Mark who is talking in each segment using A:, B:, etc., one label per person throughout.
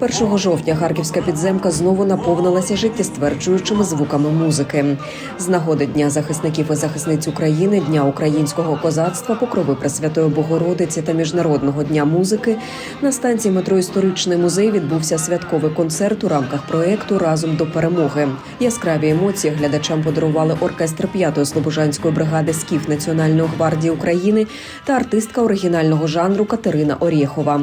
A: 1 жовтня харківська підземка знову наповнилася життєстверджуючими звуками музики. З нагоди Дня захисників і захисниць України, Дня українського козацтва, покрови Пресвятої Богородиці та Міжнародного дня музики на станції метро Історичний музей відбувся святковий концерт у рамках проєкту Разом до перемоги. Яскраві емоції глядачам подарували оркестр 5-ї слобожанської бригади Скіф Національної гвардії України та артистка оригінального жанру Катерина Орєхова.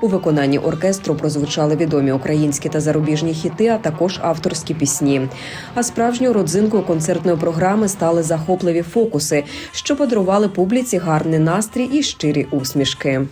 A: У виконанні оркестру прозвучали відомі українські та зарубіжні хіти, а також авторські пісні. А справжньою родзинкою концертної програми стали захопливі фокуси, що подарували публіці гарний настрій і щирі усмішки.